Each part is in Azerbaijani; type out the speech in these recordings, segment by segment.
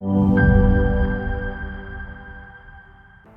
Música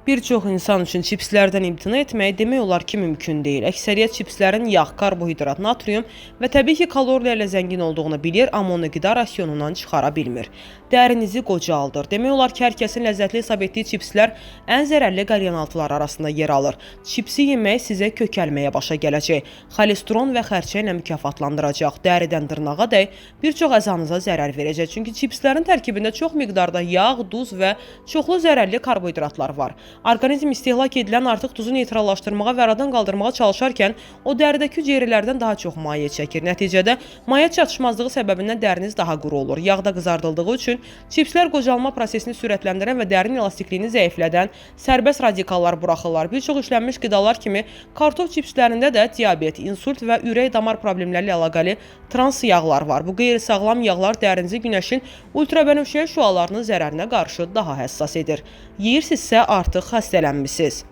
Bir çox insan üçün çipslərdən imtina etmək demək olar ki, mümkün deyil. Əksəriyyət çipslərin yağ, karbohidrat, natrium və təbii ki, kalorilərlə zəngin olduğunu bilir, amma onu qida rasionundan çıxara bilmir. Dərinizi qocaldır. Demək olar ki, hər kəsin ləzzətli hesab etdiyi çipslər ən zərərli qalyanaltılar arasında yer alır. Çipsi yemək sizə kökəlməyə başa gələcək. Xolesteron və xərçənglə mükafatlandıracaq. Dəridən dırnağa dək bir çox əzanıza zərər verəcək. Çünki çipslərin tərkibində çox miqdarda yağ, duz və çoxlu zərərli karbohidratlar var. Orqanizm istehlak edilən artıq duzu neytrallaşdırmağa və aradan qaldırmağa çalışarkən o dəridəki hüceyrələrdən daha çox maye çəkir. Nəticədə maye çatışmazlığı səbəbindən dəriniz daha quru olur. Yağda qızardıldığı üçün çipslər qocalma prosesini sürətləndirən və dərin elastikliyini zəiflədən sərbəst radikallar buraxırlar. Bir çox işlənmiş qidalar kimi kartof çipslərində də diabet, insult və ürək damar problemləri ilə əlaqəli trans yağlar var. Bu qeyri-sağlam yağlar dərinizi günəşin ultrabənövşəyi şüalarının zərərinə qarşı daha həssas edir. Yeyirsinizsə artıq xəstələnmisiniz.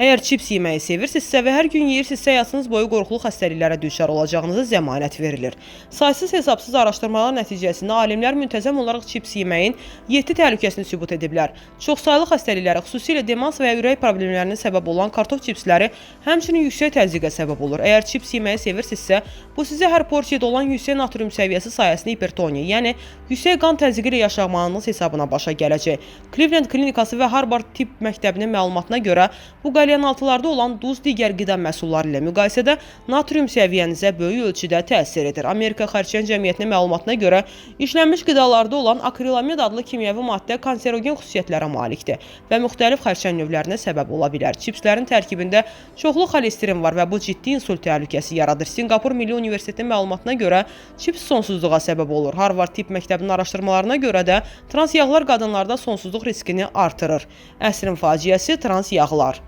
Əgər çips yeməyi sevirsinizsə və hər gün yeyirsinizsə həyatınız boyu qorxulu xəstəliklərə düçar olacağınıza zəmanət verilir. Saysız hesabsız araşdırmalar nəticəsində alimlər müntəzəm olaraq çips yeməyin 7 təhlükəsini sübut ediblər. Çoxsaylı xəstəliklərə, xüsusilə demans və ürək problemlərinə səbəb olan kartof çipsləri həmçinin yüksək təzyiqə səbəb olur. Əgər çips yeməyi sevirsinizsə, bu sizə hər porsiyada olan yüksək natrium səviyyəsi sayəsində hipertoniya, yəni yüksək qan təzyiqi ilə yaşamağınız hesabına başa gələcək. Cleveland klinikası və Harvard tibb məktəbinin məlumatına görə bu qalyanaltılarda olan duz digər qida məhsulları ilə müqayisədə natrium səviyyənizə böyük ölçüdə təsir edir. Amerika Xərçəng Cəmiyyətinin məlumatına görə işlənmiş qidalarda olan akrilamid adlı kimyəvi maddə kanserogen xüsusiyyətlərə malikdir və müxtəlif xərçəng növlərinə səbəb ola bilər. Çipslərin tərkibində çoxlu xolesterin var və bu ciddi insult təhlükəsi yaradır. Sinqapur Milli Universitetinin məlumatına görə çips sonsuzluğa səbəb olur. Harvard tibb məktəbinin araşdırmalarına görə də trans yağlar qadınlarda sonsuzluq riskini artırır. Əsrin faciəsi trans yağlar.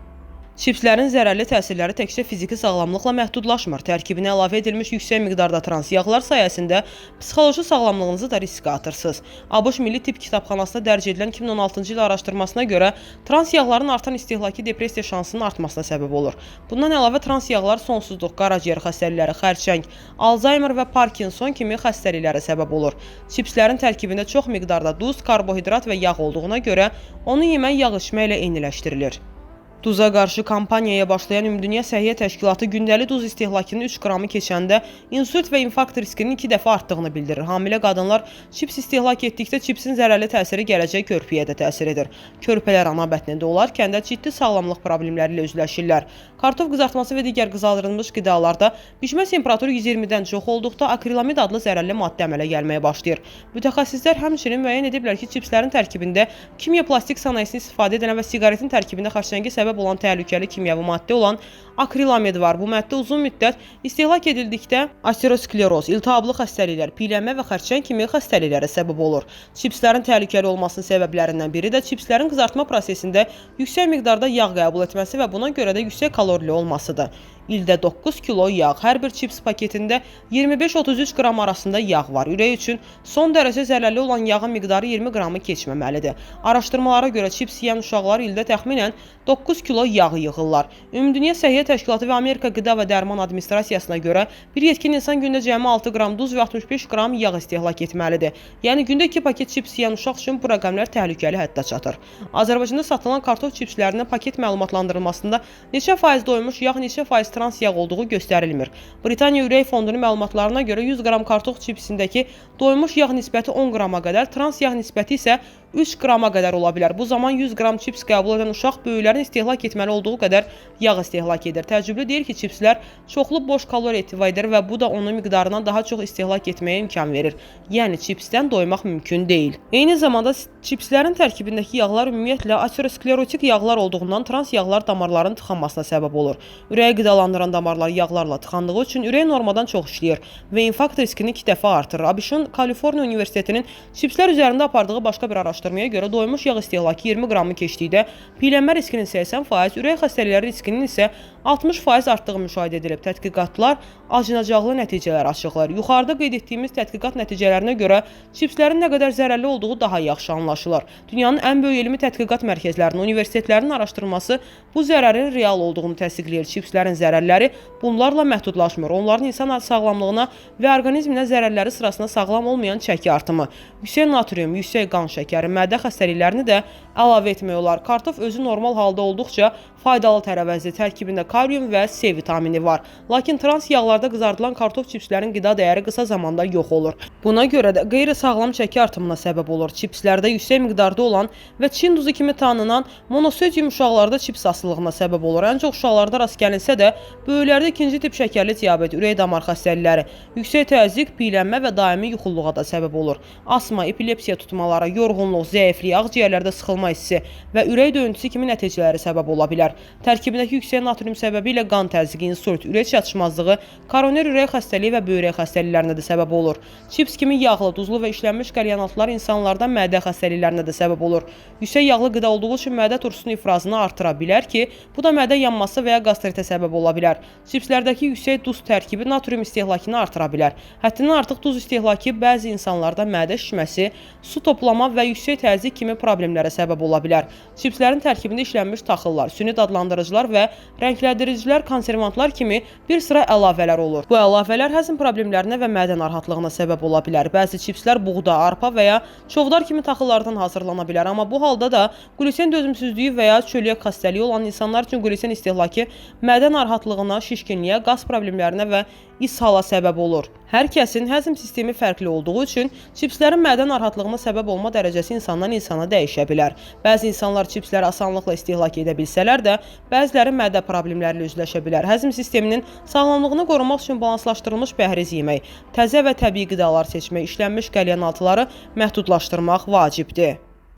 Çipslərin zərərli təsirləri təkcə fiziki sağlamlıqla məhdudlaşmır. Tərkibinə əlavə edilmiş yüksək miqdarda trans yağlar sayəsində psixoloji sağlamlığınızı da riskə atırsınız. ABŞ Milli Tibb Kitabxanasında dərc edilən 2016-cı il araşdırmasına görə trans yağların artan istehlakı depressiya şansının artmasına səbəb olur. Bundan əlavə trans yağlar sonsuzluq, qaraciyər xəstəlikləri, xərçəng, Alzheimer və Parkinson kimi xəstəliklərə səbəb olur. Çipslərin tərkibində çox miqdarda duz, karbohidrat və yağ olduğuna görə onu yemək yağ içməklə eyniləşdirilir. Duza qarşı kampaniyaya başlayan Ümumdünya Səhiyyə Təşkilatı gündəlik duz istehlakının 3 qramı keçəndə insult və infarkt riskinin 2 dəfə artdığını bildirir. Hamilə qadınlar çips istehlak etdikdə çipsin zərərli təsiri gələcək körpüyə də təsir edir. Körpələr ana bətnində olarkən də ciddi sağlamlıq problemləri ilə üzləşirlər. Kartof qızartması və digər qızardılmış qidalarda bişmə temperaturu 120-dən çox olduqda akrilamid adlı zərərli maddə əmələ gəlməyə başlayır. Mütəxəssislər həmçinin müəyyən ediblər ki, çipslərin tərkibində kimya plastik sənayesini istifadə edən və siqaretin tərkibində xərçəngi səbəb səbəb olan təhlükəli kimyəvi maddə olan akrilamid var. Bu maddə uzun müddət istehlak edildikdə ateroskleroz, iltihablı xəstəliklər, piylənmə və xərçəng kimi xəstəliklərə səbəb olur. Çipslərin təhlükəli olmasının səbəblərindən biri də çipslərin qızartma prosesində yüksək miqdarda yağ qəbul etməsi və buna görə də yüksək kalorili olmasıdır. İldə 9 kilo yağ, hər bir çips paketində 25-33 qram arasında yağ var. Ürək üçün son dərəcə zərərli olan yağın miqdarı 20 qramı keçməməlidir. Araşdırmalara görə çips yeyən uşaqlar ildə təxminən 9 kilo yağ yığırlar. Ümumdünya Səhiyyə Təşkilatı və Amerika Qida və Dərman Administrasiyasına görə bir yetkin insan gündə cəmi 6 qram duz və 65 qram yağ istehlak etməlidir. Yəni gündə 2 paket çips yeyən uşaq üçün bu rəqəmlər təhlükəli həddə çatır. Azərbaycanda satılan kartof çipslərinin paket məlumatlandırılmasında neçə faiz doymuş yağ, neçə faiz trans yağ olduğu göstərilmir. Britaniya Ürək Fondunun məlumatlarına görə 100 qram kartof çipsindəki doymuş yağ nisbəti 10 qrama qədər, trans yağ nisbəti isə 3 qrama qədər ola bilər. Bu zaman 100 qram çips qəbul edən uşaq böyüklərin istehlak etməli olduğu qədər yağ istehlak edir. Təcrübə deyir ki, çipslər çoxlu boş kalori ehtiva edir və bu da onun miqdarından daha çox istehlak etməyə imkan verir. Yəni çipsdən doymaq mümkün deyil. Eyni zamanda çipslərin tərkibindəki yağlar ümumiyyətlə aterosklerotik yağlar olduğundan trans yağlar damarların tıxanmasına səbəb olur. Ürəyi qidalandıran damarlar yağlarla tıxandığı üçün ürək normadan çox işləyir və infarkt riskini 2 dəfə artırır. ABŞ-ın Kaliforniya Universitetinin çipslər üzərində apardığı başqa bir araşdırmaya görə doymuş yağ istehlakı 20 qramı keçdikdə piylənmə riskinin 80%, ürək xəstəlikləri riskinin isə 60% artdığı müşahidə edilib. Tədqiqatlar acınacaqlı nəticələr açıqlayır. Yuxarıda qeyd etdiyimiz tədqiqat nəticələrinə görə çipslərin nə qədər zərərli olduğu daha yaxşı anlaşılır. Dünyanın ən böyük elmi tədqiqat mərkəzlərinin, universitetlərinin araşdırması bu zərərin real olduğunu təsdiqləyir. Çipslərin zərərləri bunlarla məhdudlaşmır. Onların insan sağlamlığına və orqanizminə zərərləri sırasında sağlam olmayan çəki artımı, yüksək natrium, yüksək qan şəkəri, mədə xəstəliklərini də əlavə etmək olar. Kartof özü normal halda olduqca faydalı tərəvəzi, tərkibində kalium və C vitamini var. Lakin trans yağlarda qızardılan kartof çipslərin qida dəyəri qısa zamanda yox olur. Buna görə də qeyri-sağlam çəki artımına səbəb olur. Çipslərdə yüksək miqdarda olan və Çin duzu kimi tanınan monosodium uşaqlarda çips asılılığına səbəb olur. Çox uşaqlarda rast gəlinsə də, böyüklərdə ikinci tip şəkərli diabet, ürək damar xəstəlikləri, yüksək təzyiq, piylənmə və daimi yuxululuğa da səbəb olur. Asma, epilepsiya tutmaları, yorğunluq, zəiflik, ağciyərlərdə sıxılma hissi və ürək döyüntüsü kimi nəticələri səbəb ola bilər. Tərkibindəki yüksək natrium səbəbilə qan təzyiqi, insult, ürək çatışmazlığı, koroner ürək xəstəliyi və böyrək xəstəliklərinə də səbəb olur. Çips kimi yağlı, duzlu və işlənmiş qəlyanaltılar insanlarda mədə xəstəliklərinə də səbəb olur. Yüksək yağlı qida olduğu üçün mədə turşusunun ifrazını artıra bilər ki, bu da mədə yanması və ya qastritə səbəb ola bilər. Çipslərdəki yüksək duz tərkibi natrium istehlakını artıra bilər. Həddindən artıq duz istehlakı bəzi insanlarda mədə şişməsi, su toplama və yüksək təzyiq kimi problemlərə səbəb ola bilər. Çipslərin tərkibində işlənmiş taxıllar, süni dadlandırıcılar və rəngləndiricilər, konservantlar kimi bir sıra əlavələr olur. Bu əlavələr həzm problemlərinə və mədə narahatlığına səbəb ola bilər. Bəzi çipslər buğda, arpa və ya çovdar kimi taxıllardan hazırlana bilər, amma bu halda da qluten dözümsüzlüyü və ya çölyak xəstəliyi olan insanlar üçün qluten istehlakı mədə narahatlığına, şişkinliyə, qaz problemlərinə və ishala səbəb olur. Hər kəsin həzm sistemi fərqli olduğu üçün çipslərin mədə narahatlığına səbəb olma dərəcəsi insandan insana dəyişə bilər. Bəzi insanlar çipsləri asanlıqla istehlak edə bilsələr də, bəziləri mədə problemləri ilə üzləşə bilər. Həzm sisteminin sağlamlığını qorumaq üçün balanslaşdırılmış pəhriz yemək, təzə və təbii qidalar seçmək, işlənmiş qəlyanaltıları məhdudlaşdırmaq vacibdir.